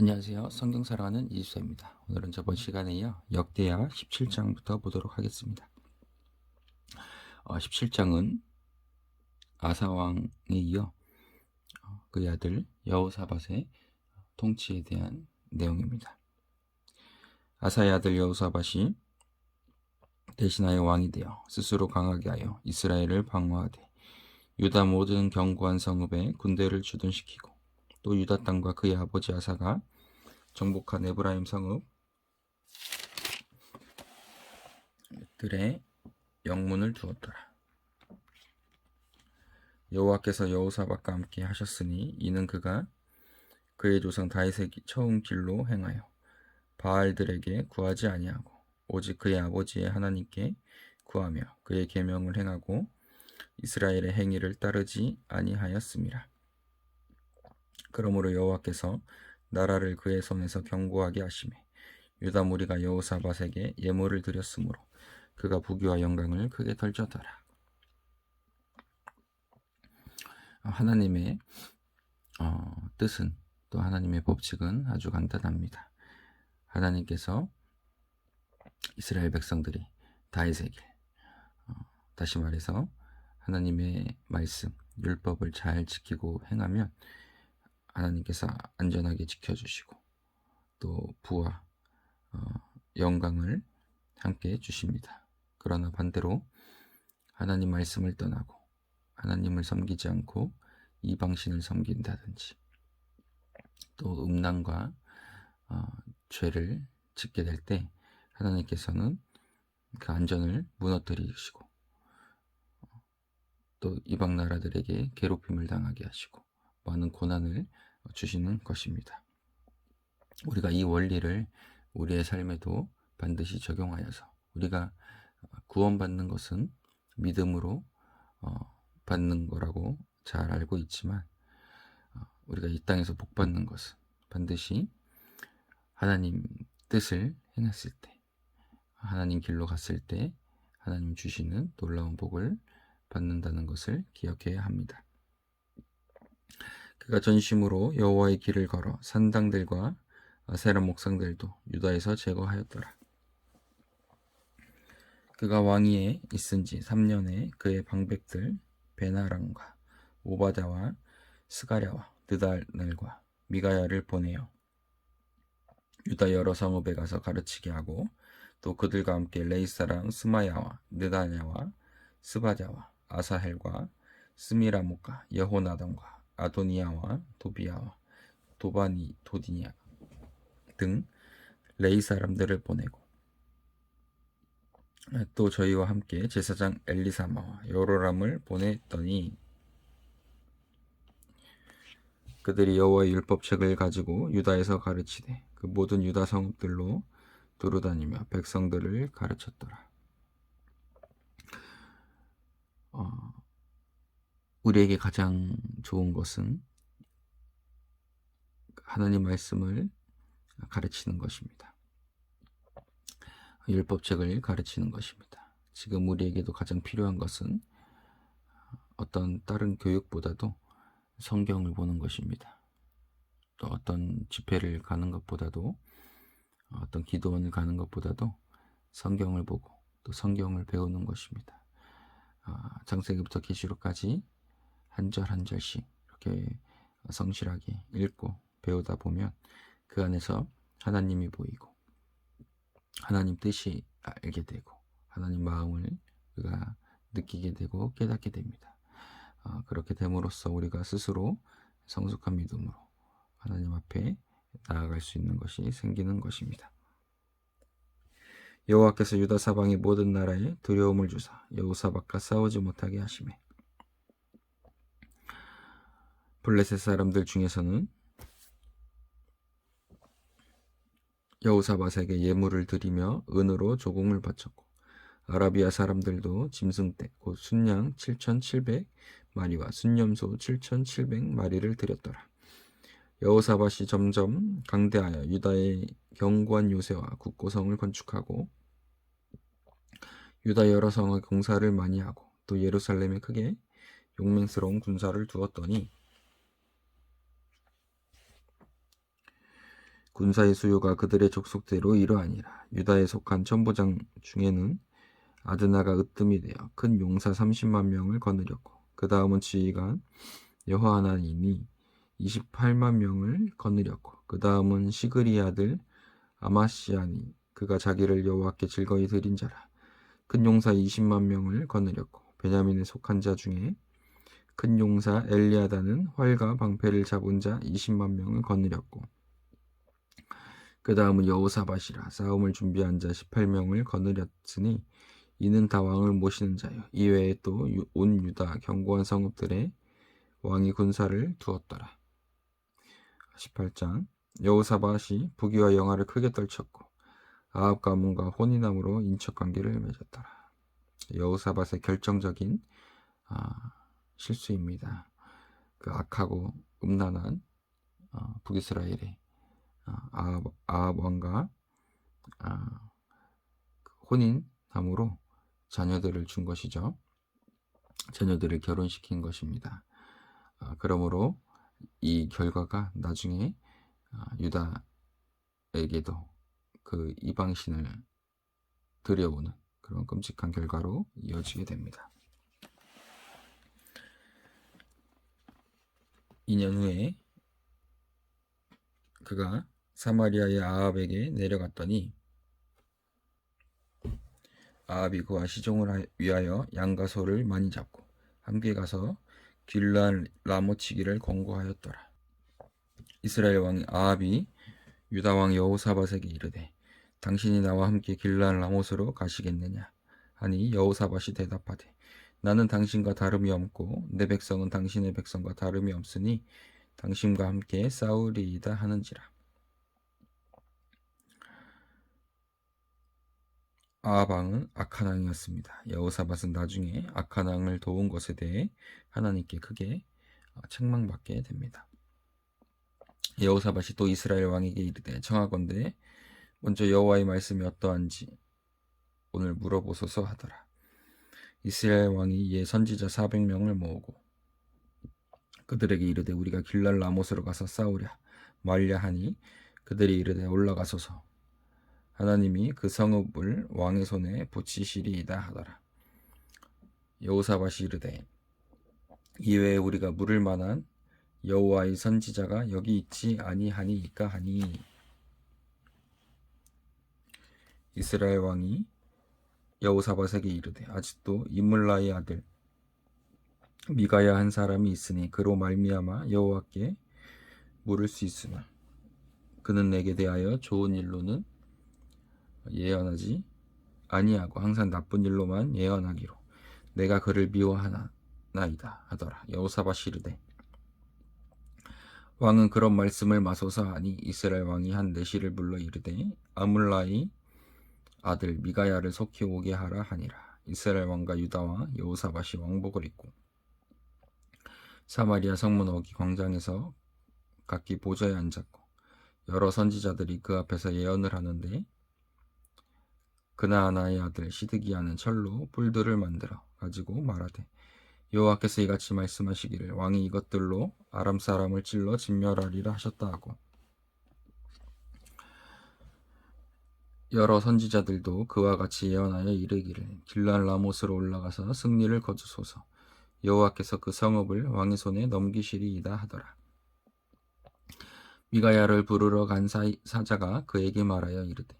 안녕하세요. 성경 살아가는 이수입니다. 오늘은 저번 시간에 이어 역대하 17장부터 보도록 하겠습니다. 어, 17장은 아사왕에 이어 어, 그의 아들 여호사밧의 통치에 대한 내용입니다. 아사의 아들 여호사밧이 대신하여 왕이 되어 스스로 강하게 하여 이스라엘을 방어하되 유다 모든 견고한 성읍에 군대를 주둔시키고 또 유다 땅과 그의 아버지 아사가 정복한 에브라임 성읍 들의 영문을 두었더라. 여호와께서 여호사밧과 함께 하셨으니 이는 그가 그의 조상 다윗의 처음 길로 행하여 바알들에게 구하지 아니하고 오직 그의 아버지의 하나님께 구하며 그의 계명을 행하고 이스라엘의 행위를 따르지 아니하였음이라. 그러므로 여호와께서 나라를 그의 손에서 견고하게 하심에 유다 무리가 여호사밧에게 예물을 드렸으므로 그가 부귀와 영광을 크게 덜져더라. 하나님의 어, 뜻은 또 하나님의 법칙은 아주 간단합니다. 하나님께서 이스라엘 백성들이 다윗의 길, 어, 다시 말해서 하나님의 말씀, 율법을 잘 지키고 행하면 하나님께서 안전하게 지켜주시고 또 부와 어, 영광을 함께 주십니다. 그러나 반대로 하나님 말씀을 떠나고 하나님을 섬기지 않고 이방신을 섬긴다든지 또 음란과 어, 죄를 짓게 될 때 하나님께서는 그 안전을 무너뜨리시고 또 이방 나라들에게 괴롭힘을 당하게 하시고 많은 고난을 주시는 것입니다. 우리가 이 원리를 우리의 삶에도 반드시 적용하여서 우리가 구원받는 것은 믿음으로 어, 받는 거라고 잘 알고 있지만 어, 우리가 이 땅에서 복 받는 것은 반드시 하나님 뜻을 행했을 때 하나님 길로 갔을 때 하나님 주시는 놀라운 복을 받는다는 것을 기억해야 합니다. 그가 전심으로 여호와의 길을 걸어 산당들과 세라 목상들도 유다에서 제거하였더라. 그가 왕위에 있은 지 3년에 그의 방백들 베나랑과 오바다와 스가랴와 느달넬과 미가야를 보내어 유다 여러 성읍에 가서 가르치게 하고 또 그들과 함께 레이사랑 스마야와 느다냐와 스바자와 아사헬과 스미라목과 여호나단과 아도니아와 도비아와 도바니 도디냐 등 레이 사람들을 보내고 또 저희와 함께 제사장 엘리사마와 여로람을 보냈더니 그들이 여호와의 율법책을 가지고 유다에서 가르치되 그 모든 유다 성읍들로 두루다니며 백성들을 가르쳤더라. 어, 우리에게 가장 좋은 것은 하나님 말씀을 가르치는 것입니다. 율법책을 가르치는 것입니다. 지금 우리에게도 가장 필요한 것은 어떤 다른 교육보다도 성경을 보는 것입니다. 또 어떤 집회를 가는 것보다도 어떤 기도원을 가는 것보다도 성경을 보고 또 성경을 배우는 것입니다. 아, 창세기부터 계시록까지 한 절 한 절씩 이렇게 성실하게 읽고 배우다 보면 그 안에서 하나님이 보이고 하나님 뜻이 알게 되고 하나님 마음을 우리가 느끼게 되고 깨닫게 됩니다. 어, 그렇게 됨으로써 우리가 스스로 성숙한 믿음으로 하나님 앞에 나아갈 수 있는 것이 생기는 것입니다. 여호와께서 유다 사방의 모든 나라에 두려움을 주사 여호사박과 싸우지 못하게 하심에 블레셋 사람들 중에서는 여호사밧에게 예물을 드리며 은으로 조공을 바쳤고 아라비아 사람들도 짐승 떼 곧 순양 7,700 마리와 순념소 7,700 마리를 드렸더라. 여호사밧이 점점 강대하여 유다의 견고한 요새와 국고성을 건축하고 유다 여러 성의 공사를 많이 하고 또 예루살렘에 크게 용맹스러운 군사를 두었더니 군사의 수요가 그들의 족속대로 이러하니라. 유다에 속한 천부장 중에는 아드나가 으뜸이 되어 큰 용사 30만 명을 거느렸고 그 다음은 지휘관 여호하나님이 28만 명을 거느렸고 그 다음은 시그리 아들 아마시아니 그가 자기를 여호와께 즐거이 드린 자라 큰 용사 20만 명을 거느렸고 베냐민에 속한 자 중에 큰 용사 엘리아다는 활과 방패를 잡은 자 20만 명을 거느렸고 그 다음은 여호사밭이라. 싸움을 준비한 자 18명을 거느렸으니 이는 다 왕을 모시는 자요. 이외에 또 온 유다 견고한 성읍들에 왕이 군사를 두었더라. 18장. 여호사밭이 부귀와 영화를 크게 떨쳤고 아합 가문과 혼인함으로 인척 관계를 맺었더라. 여호사밭의 결정적인 아, 실수입니다. 그 악하고 음란한 어, 북이스라엘의 어, 아합, 아합 왕과 아, 혼인함으로 자녀들을 준 것이죠. 자녀들을 결혼시킨 것입니다. 아, 그러므로 이 결과가 나중에 아, 유다에게도 그 이방신을 들여오는 그런 끔찍한 결과로 이어지게 됩니다. 2년 후에 그가 사마리아의 아합에게 내려갔더니 아합이 그와 시종을 위하여 양과 소를 많이 잡고 함께 가서 길란 라모치기를 권고하였더라. 이스라엘 왕 아합이 유다 왕 여호사밧에게 이르되 당신이 나와 함께 길란 라못으로 가시겠느냐 하니 여호사밧이 대답하되 나는 당신과 다름이 없고 내 백성은 당신의 백성과 다름이 없으니 당신과 함께 싸우리이다 하는지라 아합왕은 악한 왕이었습니다. 여호사밧은 나중에 왕을 도운 것에 대해 하나님께 크게 책망받게 됩니다. 여호사밧이 또 이스라엘 왕에게 이르되 청하건대 먼저 여호와의 말씀이 어떠한지 오늘 물어보소서 하더라. 이스라엘 왕이 이에 선지자 400명을 모으고 그들에게 이르되 우리가 길랄 라못으로 가서 싸우랴 말랴 하니 그들이 이르되 올라가소서 하나님이 그 성읍을 왕의 손에 붙이시리이다 하더라. 여호사밧이 이르되 이외에 우리가 물을 만한 여호와의 선지자가 여기 있지 아니하니이까 하니 이스라엘 왕이 여호사밧에게 이르되 아직도 이물라의 아들 미가야 한 사람이 있으니 그로 말미암아 여호와께 물을 수 있으나 그는 내게 대하여 좋은 일로는 예언하지 아니하고 항상 나쁜 일로만 예언하기로 내가 그를 미워하나이다 하더라 여호사밧이 이르되 왕은 그런 말씀을 마소서 하니 이스라엘 왕이 한 내시를 불러 이르되 아물라의 아들 미가야를 속히 오게 하라 하니라. 이스라엘 왕과 유다 왕 여호사밧이 왕복을 입고 사마리아 성문 어기 광장에서 각기 보좌에 앉았고 여러 선지자들이 그 앞에서 예언을 하는데 그나하나의 아들 시드기야는 철로 뿔들을 만들어 가지고 말하되 여호와께서 이같이 말씀하시기를 왕이 이것들로 아람 사람을 찔러 진멸하리라 하셨다 하고 여러 선지자들도 그와 같이 예언하여 이르기를 길란 라못으로 올라가서 승리를 거두소서 여호와께서 그 성읍을 왕의 손에 넘기시리이다 하더라. 미가야를 부르러 간 사, 사자가 그에게 말하여 이르되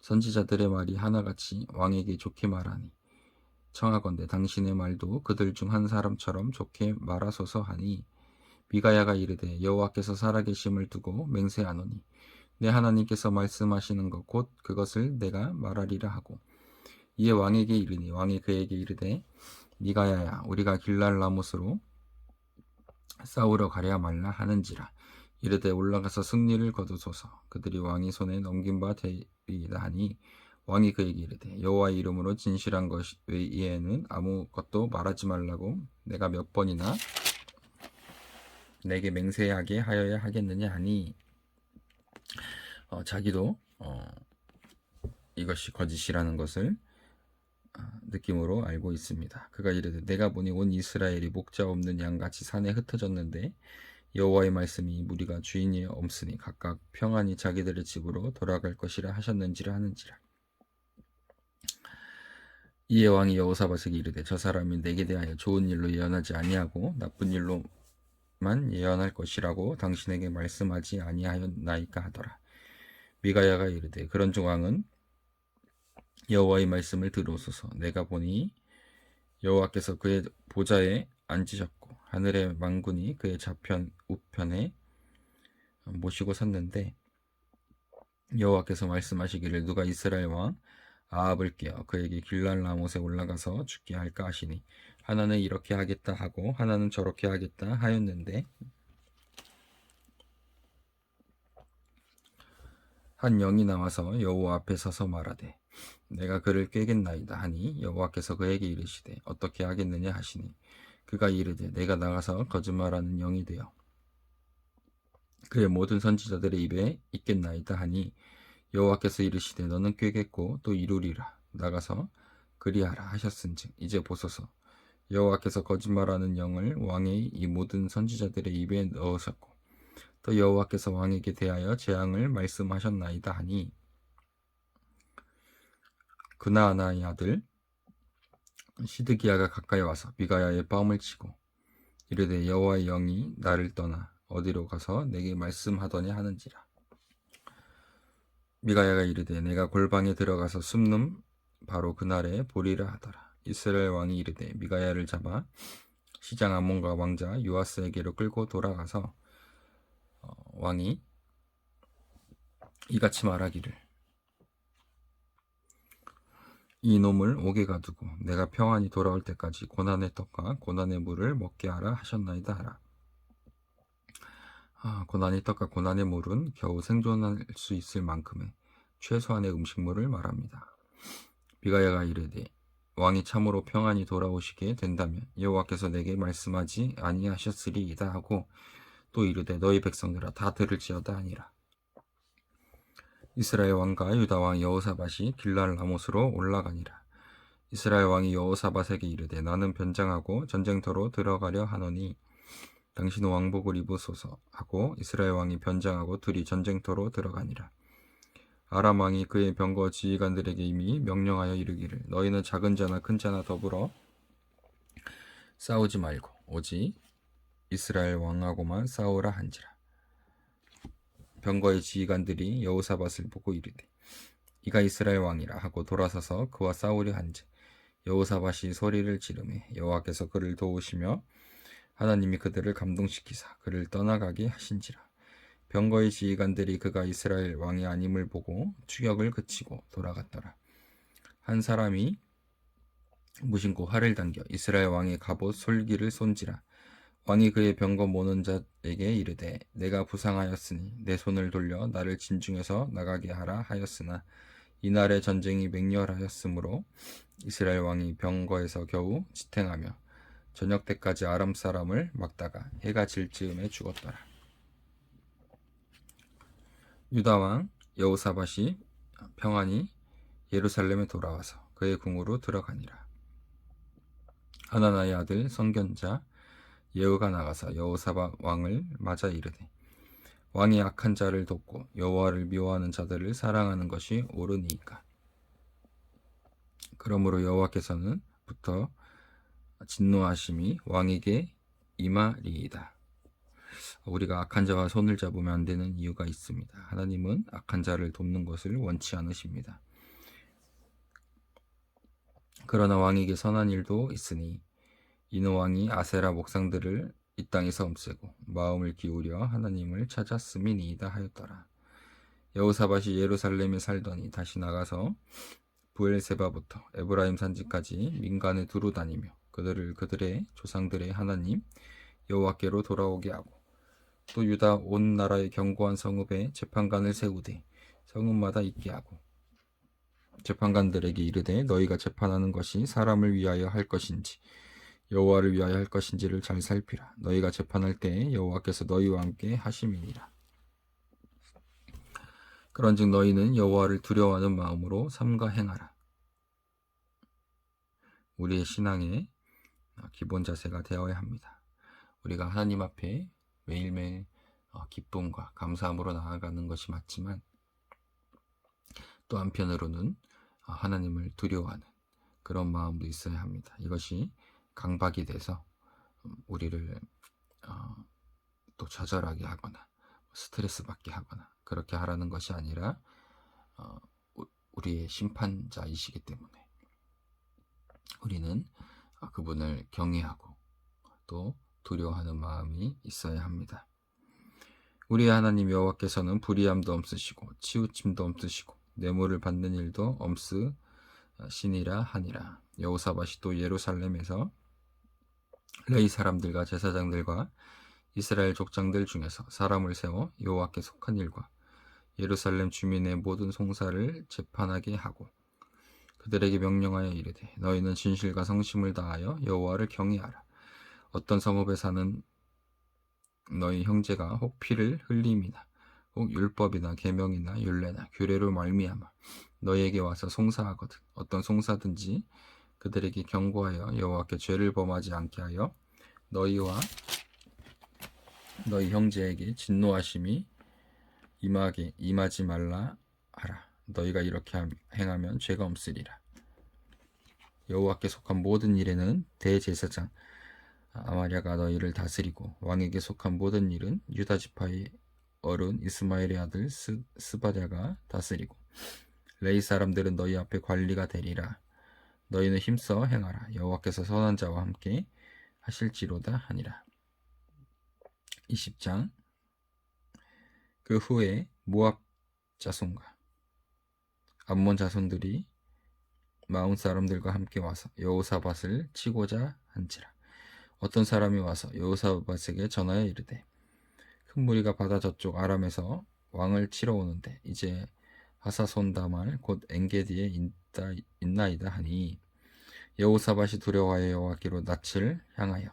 선지자들의 말이 하나같이 왕에게 좋게 말하니 청하건대 당신의 말도 그들 중 한 사람처럼 좋게 말하소서 하니 미가야가 이르되 여호와께서 살아계심을 두고 맹세하노니 내 하나님께서 말씀하시는 것 곧 그것을 내가 말하리라 하고 이에 왕에게 이르니 왕이 그에게 이르되 니가야야 우리가 길랄 라못으로 싸우러 가랴 말라 하는지라. 이르되 올라가서 승리를 거두소서. 그들이 왕이 손에 넘긴 바 되 하니 왕이 그에게 이르되 여호와의 이름으로 진실한 것 외에는 아무것도 말하지 말라고 내가 몇 번이나 내게 맹세하게 하여야 하겠느냐 하니 어, 자기도 어, 이것이 거짓이라는 것을 어, 느낌으로 알고 있습니다. 그가 이르되 내가 보니 온 이스라엘이 목자 없는 양같이 산에 흩어졌는데 여호와의 말씀이 무리가 주인이 없으니 각각 평안히 자기들의 집으로 돌아갈 것이라 하셨는지라 하는지라. 이에 왕이 여호사밧에게 이르되 저 사람이 내게 대하여 좋은 일로 예언하지 아니하고 나쁜 일로만 예언할 것이라고 당신에게 말씀하지 아니하였나이까 하더라. 미가야가 이르되 그런즉 왕은 여호와의 말씀을 들으소서. 내가 보니 여호와께서 그의 보좌에 앉으셨고 하늘의 망군이 그의 좌편 우편에 모시고 섰는데 여호와께서 말씀하시기를 누가 이스라엘 왕 아합을 깨어 그에게 길랄 라못에 올라가서 죽게 할까 하시니 하나는 이렇게 하겠다 하고 하나는 저렇게 하겠다 하였는데 한 영이 나와서 여호와 앞에 서서 말하되 내가 그를 꾀겠나이다 하니 여호와께서 그에게 이르시되 어떻게 하겠느냐 하시니 그가 이르되 내가 나가서 거짓말하는 영이 되어 그의 모든 선지자들의 입에 있겠나이다 하니 여호와께서 이르시되 너는 꾀겠고 또 이루리라. 나가서 그리하라 하셨은즉 이제 보소서. 여호와께서 거짓말하는 영을 왕의 이 모든 선지자들의 입에 넣으셨고 또 여호와께서 왕에게 대하여 재앙을 말씀하셨나이다 하니 그나아나의 아들 시드기야가 가까이 와서 미가야의 뺨을 치고 이르되 여호와의 영이 나를 떠나 어디로 가서 내게 말씀하더니 하는지라. 미가야가 이르되 내가 골방에 들어가서 숨는 바로 그날에 보리라 하더라. 이스라엘 왕이 이르되 미가야를 잡아 시장 아몬과 왕자 요아스에게로 끌고 돌아가서 어, 왕이 이같이 말하기를 이 놈을 옥에 가두고 내가 평안히 돌아올 때까지 고난의 떡과 고난의 물을 먹게 하라 하셨나이다 하라. 아, 고난의 떡과 고난의 물은 겨우 생존할 수 있을 만큼의 최소한의 음식물을 말합니다. 비가야가 이르되 왕이 참으로 평안히 돌아오시게 된다면 여호와께서 내게 말씀하지 아니하셨으리이다 하고 또 이르되 너희 백성들아 다 들을지어다 아니라 이스라엘 왕과 유다 왕 여호사밧이 길랄 라못으로 올라가니라. 이스라엘 왕이 여호사밧에게 이르되 나는 변장하고 전쟁터로 들어가려 하노니 당신 왕복을 입으소서 하고 이스라엘 왕이 변장하고 둘이 전쟁터로 들어가니라. 아람 왕이 그의 병거 지휘관들에게 이미 명령하여 이르기를 너희는 작은 자나 큰 자나 더불어 싸우지 말고 오직 이스라엘 왕하고만 싸우라 한지라. 병거의 지휘관들이 여호사밧을 보고 이르되 이가 이스라엘 왕이라 하고 돌아서서 그와 싸우려 한지. 여호사밧이 소리를 지르매 여호와께서 그를 도우시며 하나님이 그들을 감동시키사 그를 떠나가게 하신지라. 병거의 지휘관들이 그가 이스라엘 왕이 아님을 보고 추격을 그치고 돌아갔더라. 한 사람이 무심코 활을 당겨 이스라엘 왕의 갑옷 솔기를 쏜지라 왕이 그의 병거 모는 자에게 이르되 내가 부상하였으니 내 손을 돌려 나를 진중에서 나가게 하라 하였으나 이날의 전쟁이 맹렬하였으므로 이스라엘 왕이 병거에서 겨우 지탱하며 저녁 때까지 아람 사람을 막다가 해가 질 즈음에 죽었더라. 유다 왕 여호사밧이 평안히 예루살렘에 돌아와서 그의 궁으로 들어가니라. 하나나의 아들 선견자 예후가 나가서 여호사밧 왕을 맞아 이르되 왕이 악한 자를 돕고 여호와를 미워하는 자들을 사랑하는 것이 옳으니까 그러므로 여호와께서는 부터 진노하심이 왕에게 임하리이다. 우리가 악한 자와 손을 잡으면 안 되는 이유가 있습니다. 하나님은 악한 자를 돕는 것을 원치 않으십니다. 그러나 왕에게 선한 일도 있으니 이노 왕이 아세라 목상들을 이 땅에서 없애고 마음을 기울여 하나님을 찾았음이니이다 하였더라. 여호사밧이 예루살렘에 살더니 다시 나가서 부엘세바부터 에브라임 산지까지 민간에 두루 다니며 그들을 그들의 조상들의 하나님 여호와께로 돌아오게 하고 또 유다 온 나라의 견고한 성읍에 재판관을 세우되 성읍마다 있게 하고 재판관들에게 이르되 너희가 재판하는 것이 사람을 위하여 할 것인지 여호와를 위하여 할 것인지를 잘 살피라. 너희가 재판할 때에 여호와께서 너희와 함께 하심이니라. 그런즉 너희는 여호와를 두려워하는 마음으로 삼가 행하라. 우리의 신앙의 기본 자세가 되어야 합니다. 우리가 하나님 앞에 매일매일 어, 기쁨과 감사함으로 나아가는 것이 맞지만 또 한편으로는 어, 하나님을 두려워하는 그런 마음도 있어야 합니다. 이것이 강박이 돼서 음, 우리를 어, 또 좌절하게 하거나 스트레스 받게 하거나 그렇게 하라는 것이 아니라 어, 우- 우리의 심판자이시기 때문에 우리는 어, 그분을 경외하고 또 두려워하는 마음이 있어야 합니다. 우리 하나님 여호와께서는 불의함도 없으시고 치우침도 없으시고 뇌물을 받는 일도 없으시니라 하니라. 여호사밧이 또 예루살렘에서 레이 사람들과 제사장들과 이스라엘 족장들 중에서 사람을 세워 여호와께 속한 일과 예루살렘 주민의 모든 송사를 재판하게 하고 그들에게 명령하여 이르되 너희는 진실과 성심을 다하여 여호와를 경외하라. 어떤 성읍에 사는 너희 형제가 혹 피를 흘림이나 혹 율법이나 계명이나 율례나 규례로 말미암아 너희에게 와서 송사하거든 어떤 송사든지 그들에게 경고하여 여호와께 죄를 범하지 않게 하여 너희와 너희 형제에게 진노하심이 임하게 임하지 말라 하라. 너희가 이렇게 함- 행하면 죄가 없으리라. 여호와께 속한 모든 일에는 대제사장 아마랴가 너희를 다스리고 왕에게 속한 모든 일은 유다 지파의 어른 이스마엘의 아들 스, 스바랴가 다스리고 레이 사람들은 너희 앞에 관리가 되리라 너희는 힘써 행하라. 여호와께서 선한 자와 함께 하실지로다 하니라. 20장. 그 후에 모압 자손과 암몬 자손들이 마온 사람들과 함께 와서 여호사밧을 치고자 한지라. 어떤 사람이 와서 여호사밧에게 전하여 이르되 큰 무리가 바다 저쪽 아람에서 왕을 치러 오는데 이제 하사손다말 곧 엔게디에 있다, 있나이다 하니 여호사밧이 두려워하여 여호와께로 낯을 향하여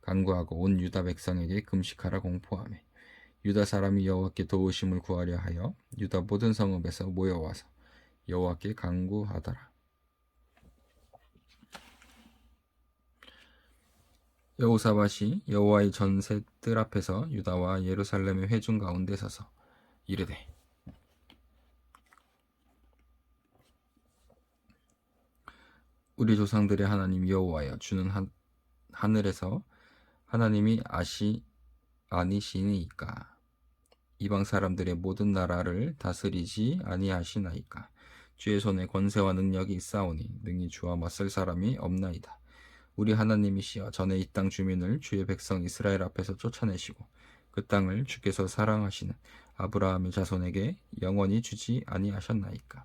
간구하고 온 유다 백성에게 금식하라 공포하며 유다 사람이 여호와께 도우심을 구하려 하여 유다 모든 성읍에서 모여와서 여호와께 간구하더라. 여호사밧이 여호와의 전세 뜰 앞에서 유다와 예루살렘의 회중 가운데 서서 이르되 우리 조상들의 하나님 여호와여 주는 한, 하늘에서 하나님이 아시 아니시니까. 이방 사람들의 모든 나라를 다스리지 아니하시나이까. 주의 손에 권세와 능력이 있사오니 능히 주와 맞설 사람이 없나이다. 우리 하나님이시여 전에 이 땅 주민을 주의 백성 이스라엘 앞에서 쫓아내시고 그 땅을 주께서 사랑하시는 아브라함의 자손에게 영원히 주지 아니하셨나이까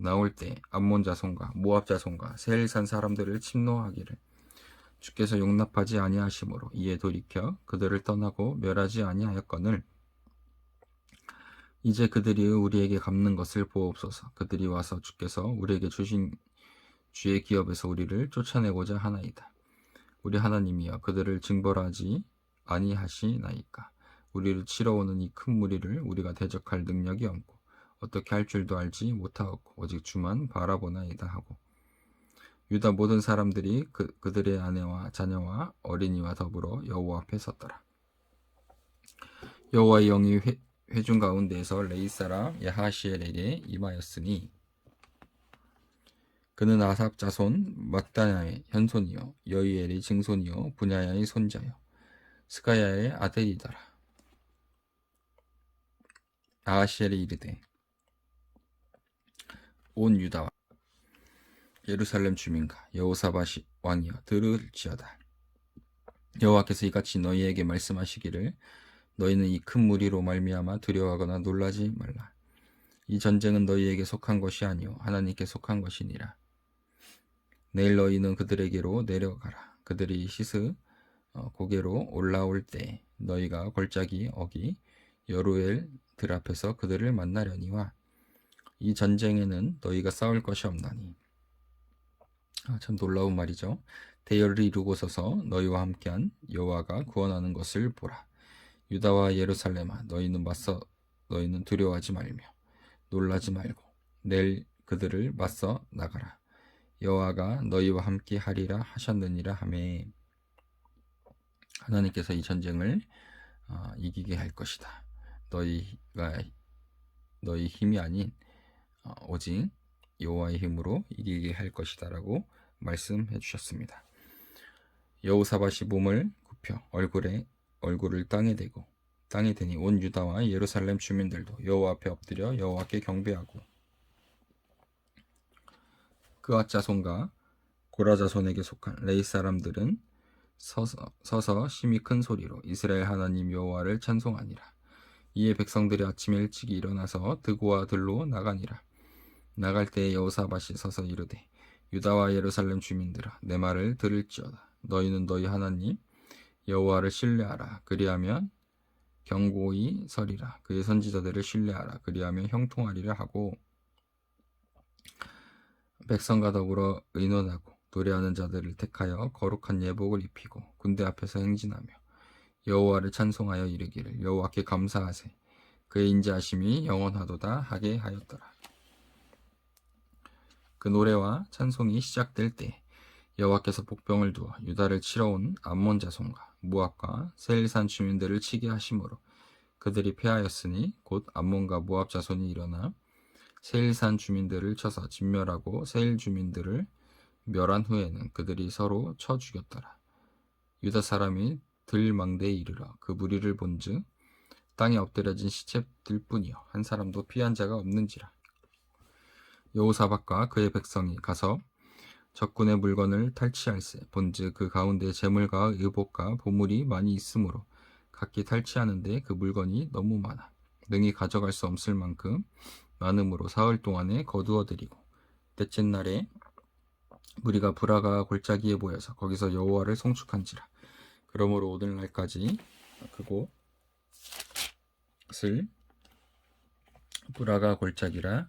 나올 때 암몬 자손과 모압 자손과 세일산 사람들을 침노하기를 주께서 용납하지 아니하심으로 이에 돌이켜 그들을 떠나고 멸하지 아니하였거늘 이제 그들이 우리에게 갚는 것을 보옵소서 그들이 와서 주께서 우리에게 주신 주의 기업에서 우리를 쫓아내고자 하나이다. 우리 하나님이여 그들을 징벌하지 아니하시나이까 우리를 치러 오는 이 큰 무리를 우리가 대적할 능력이 없고 어떻게 할 줄도 알지 못하였고 오직 주만 바라보나이다 하고. 유다 모든 사람들이 그, 그들의 아내와 자녀와 어린이와 더불어 여호와 앞에 섰더라. 여호와의 영이 회, 회중 가운데에서 레이 사람 야하시엘에게 임하였으니 그는 아삽 자손 막다냐의 현손이요 여이엘의 증손이요 분야야의 손자요 스가야의 아들이더라. 아하시엘이 이르되 온 유다와 예루살렘 주민과 여호사밧이 왕이여 들을지어다. 여호와께서 이같이 너희에게 말씀하시기를 너희는 이 큰 무리로 말미암아 두려워하거나 놀라지 말라. 이 전쟁은 너희에게 속한 것이 아니요 하나님께 속한 것이니라. 내일 너희는 그들에게로 내려가라. 그들이 시스 어, 고개로 올라올 때 너희가 골짜기 어기 여루엘 들 앞에서 그들을 만나려니와 이 전쟁에는 너희가 싸울 것이 없나니 아, 참 놀라운 말이죠. 대열을 이루고 서서 너희와 함께한 여호와가 구원하는 것을 보라. 유다와 예루살렘아 너희는 맞서 너희는 두려워하지 말며 놀라지 말고 내일 그들을 맞서 나가라. 여호와가 너희와 함께 하리라 하셨느니라 하매 하나님께서 이 전쟁을 어, 이기게 할 것이다. 너희가 너희 힘이 아닌 어, 오직 여호와의 힘으로 이기게 할 것이다라고 말씀해 주셨습니다. 여호사밧이 몸을 굽혀 얼굴에 얼굴을 땅에 대고 땅에 대니 온 유다와 예루살렘 주민들도 여호와 앞에 엎드려 여호와께 경배하고 그와 자손과 고라 자손에게 속한 레이 사람들은 서서, 서서 심히 큰 소리로 이스라엘 하나님 여호와를 찬송하니라. 이에 백성들이 아침에 일찍 일어나서 드고와 들로 나가니라. 나갈 때에 여호사밧이 서서 이르되 유다와 예루살렘 주민들아 내 말을 들을지어다. 너희는 너희 하나님 여호와를 신뢰하라. 그리하면 경고히 서리라. 그의 선지자들을 신뢰하라. 그리하면 형통하리라 하고 백성과 더불어 의논하고 노래하는 자들을 택하여 거룩한 예복을 입히고 군대 앞에서 행진하며 여호와를 찬송하여 이르기를 여호와께 감사하세 그의 인자하심이 영원하도다 하게 하였더라. 그 노래와 찬송이 시작될 때 여호와께서 복병을 두어 유다를 치러 온 암몬 자손과 모압과 세일산 주민들을 치게 하심으로 그들이 패하였으니 곧 암몬과 모압 자손이 일어나 세일산 주민들을 쳐서 진멸하고 세일 주민들을 멸한 후에는 그들이 서로 쳐 죽였더라. 유다 사람이 들망대에 이르러 그 무리를 본즉 땅에 엎드려진 시체들 뿐이요 한 사람도 피한 자가 없는지라. 여호사박과 그의 백성이 가서 적군의 물건을 탈취할세. 본즉 그 가운데 재물과 의복과 보물이 많이 있으므로 각기 탈취하는데 그 물건이 너무 많아. 능히 가져갈 수 없을 만큼 많음으로 사흘 동안에 거두어들이고 넷째 날에 무리가 브라가 골짜기에 모여서 거기서 여호와를 송축한지라. 그러므로 오늘날까지 그곳을 브라가 골짜기라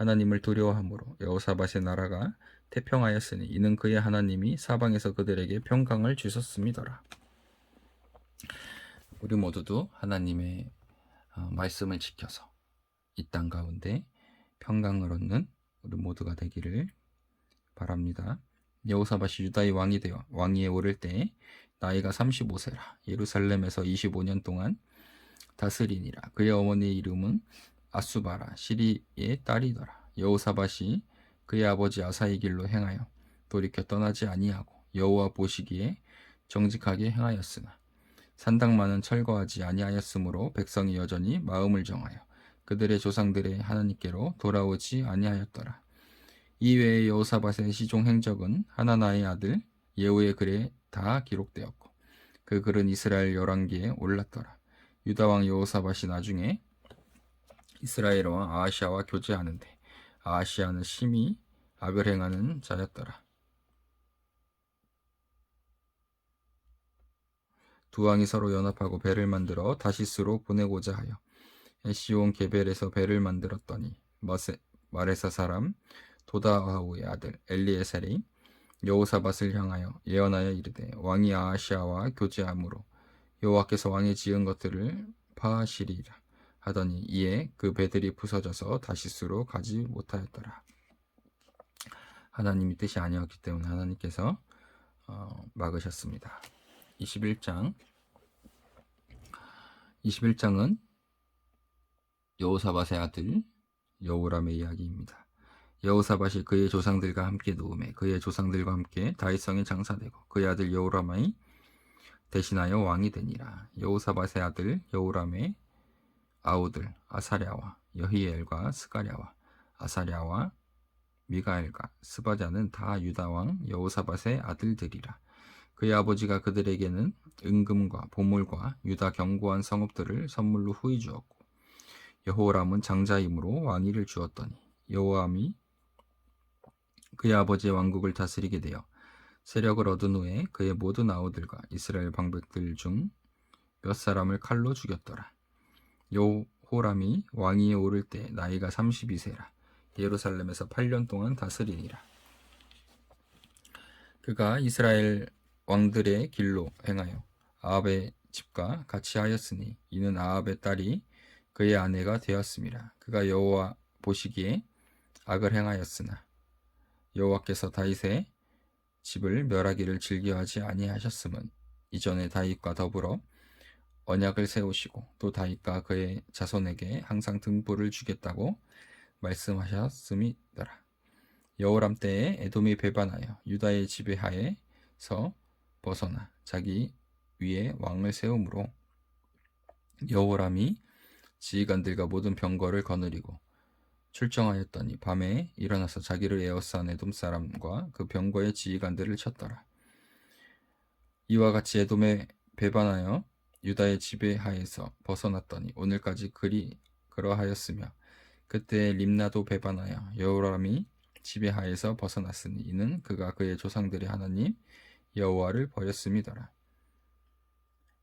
하나님을 두려워하므로 여호사밧의 나라가 태평하였으니 이는 그의 하나님이 사방에서 그들에게 평강을 주셨음이더라. 우리 모두도 하나님의 어, 말씀을 지켜서 이 땅 가운데 평강을 얻는 우리 모두가 되기를 바랍니다. 여호사밧이 유다의 왕이 되어 왕위에 오를 때 나이가 35세라 예루살렘에서 25년 동안 다스리니라 그의 어머니의 이름은 아수바라 시리의 딸이더라 여호사밧이 그의 아버지 아사의 길로 행하여 돌이켜 떠나지 아니하고 여호와 보시기에 정직하게 행하였으나 산당만은 철거하지 아니하였으므로 백성이 여전히 마음을 정하여 그들의 조상들의 하나님께로 돌아오지 아니하였더라. 이외에 여호사밧의 시종 행적은 하나나의 아들 예후의 글에 다 기록되었고 그 글은 이스라엘 열왕기에 올랐더라. 유다 왕 여호사밧이 나중에 이스라엘 왕 아하시아와 교제하는데 아하시아는 심히 악을 행하는 자였더라. 두 왕이 서로 연합하고 배를 만들어 다시스로 보내고자 하여 에시온 게벨에서 배를 만들었더니 마레사 사람 도다하우의 아들 엘리에셀이 여호사밧을 향하여 예언하여 이르되 왕이 아하시아와 교제함으로 여호와께서 왕이 지은 것들을 파하시리라 하더니 이에 그 배들이 부서져서 다시스로 가지 못하였더라. 하나님이 뜻이 아니었기 때문에 하나님께서 어, 막으셨습니다. 21장 21장은 여호사밧의 아들 여호람의 이야기입니다. 여호사밧이 그의 조상들과 함께 누움에 그의 조상들과 함께 다윗성에 장사되고 그의 아들 여호람이 대신하여 왕이 되니라. 여호사밧의 아들 여호람의 아우들 아사랴와 여히엘과 스가랴와 아사랴와 미가엘과 스바자는 다 유다 왕 여호사밧의 아들들이라. 그의 아버지가 그들에게는 은금과 보물과 유다 견고한 성읍들을 선물로 후히 주었고 여호람은 장자임으로 왕위를 주었더니 여호암이 그의 아버지의 왕국을 다스리게 되어 세력을 얻은 후에 그의 모든 아우들과 이스라엘 방백들 중 몇 사람을 칼로 죽였더라. 여호람이 왕위에 오를 때 나이가 32세라. 예루살렘에서 8년 동안 다스리니라. 그가 이스라엘 왕들의 길로 행하여 아합의 집과 같이 하였으니 이는 아합의 딸이 그의 아내가 되었음이라. 그가 여호와 보시기에 악을 행하였으나 여호와께서 다윗의 집을 멸하기를 즐겨하지 아니하셨음은 이전에 다윗과 더불어 언약을 세우시고 또 다윗과 그의 자손에게 항상 등불을 주겠다고 말씀하셨음이더라. 여호람 때에 에돔이 배반하여 유다의 지배하에서 벗어나 자기 위에 왕을 세우므로 여호람이 지휘관들과 모든 병거를 거느리고 출정하였더니 밤에 일어나서 자기를 에워싼 에돔 사람과 그 병거의 지휘관들을 쳤더라. 이와 같이 에돔에 배반하여 유다의 지배하에서 벗어났더니 오늘까지 그리 그러하였으며 그때 림나도 배반하여 여호람이 지배하에서 벗어났으니 이는 그가 그의 조상들의 하나님 여호와를 버렸음이더라.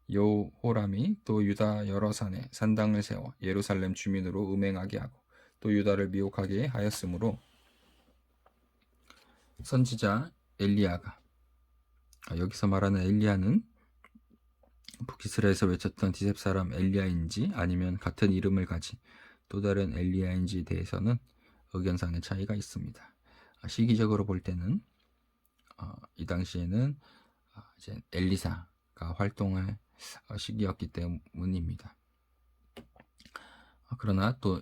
여호람이 또 유다 여러 산에 산당을 세워 예루살렘 주민으로 음행하게 하고 또 유다를 미혹하게 하였으므로 선지자 엘리야가 아, 여기서 말하는 엘리야는 북이스라엘에서 외쳤던 디셉 사람 엘리야인지 아니면 같은 이름을 가진 또 다른 엘리야인지에 대해서는 의견상의 차이가 있습니다. 아, 시기적으로 볼 때는 어, 이 당시에는 어, 이제 엘리사가 활동할 어, 시기였기 때문입니다. 어, 그러나 또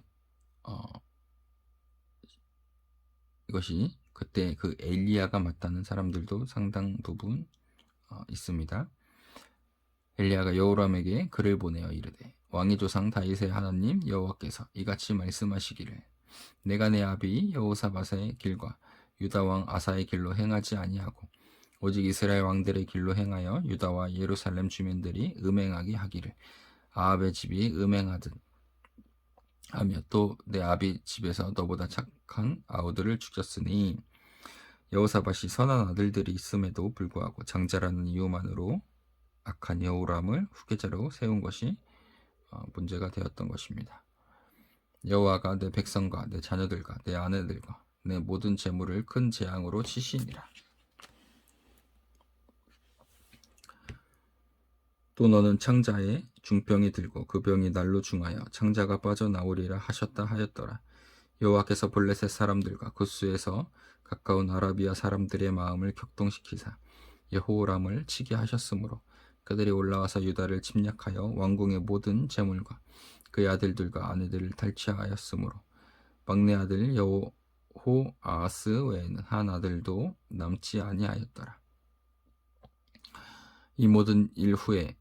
어, 이것이 그때 그 엘리야가 맞다는 사람들도 상당 부분 어, 있습니다. 엘리야가 여호람에게 글을 보내어 이르되 왕의 조상 다윗의 하나님 여호와께서 이같이 말씀하시기를 내가 내 아비 여호사밧의 길과 유다 왕 아사의 길로 행하지 아니하고 오직 이스라엘 왕들의 길로 행하여 유다와 예루살렘 주민들이 음행하게 하기를 아합의 집이 음행하듯 하며 또 내 아비 집에서 너보다 착한 아우들을 죽였으니 여호사밧이 선한 아들들이 있음에도 불구하고 장자라는 이유만으로 악한 여호람을 후계자로 세운 것이 어, 문제가 되었던 것입니다. 여호와가 내 백성과 내 자녀들과 내 아내들과 내 모든 재물을 큰 재앙으로 치시니라. 또 너는 창자에 중병이 들고 그 병이 날로 중하여 창자가 빠져나오리라 하셨다 하였더라. 여호와께서 블레셋 사람들과 그 수에서 가까운 아라비아 사람들의 마음을 격동시키사 여호람을 치게 하셨으므로 그들이 올라와서 유다를 침략하여 왕궁의 모든 재물과 그의 아들들과 아내들을 탈취하였으므로 막내 아들 여호 아스 외에는 한 아들도 남지 아니하였더라. 이 모든 일 후에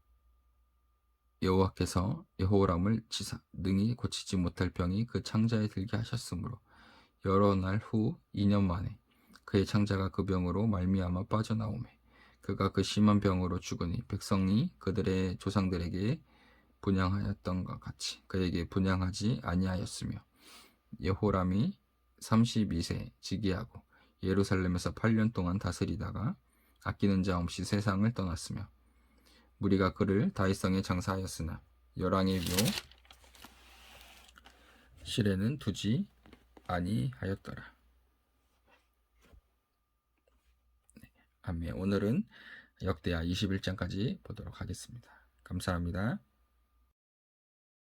여호와께서 여호람을 치사 능히 고치지 못할 병이 그 창자에 들게 하셨으므로 여러 날 후 2년 만에 그의 창자가 그 병으로 말미암아 빠져나오매 그가 그 심한 병으로 죽으니 백성이 그들의 조상들에게 분양하였던 것 같이 그에게 분양하지 아니하였으며 여호람이 32세 즉위하고 예루살렘에서 8년 동안 다스리다가 아끼는 자 없이 세상을 떠났으며 무리가 그를 다윗성에 장사하였으나 열왕의 묘 실에는 두지 아니하였더라. 아멘. 오늘은 역대하 21장까지 보도록 하겠습니다. 감사합니다.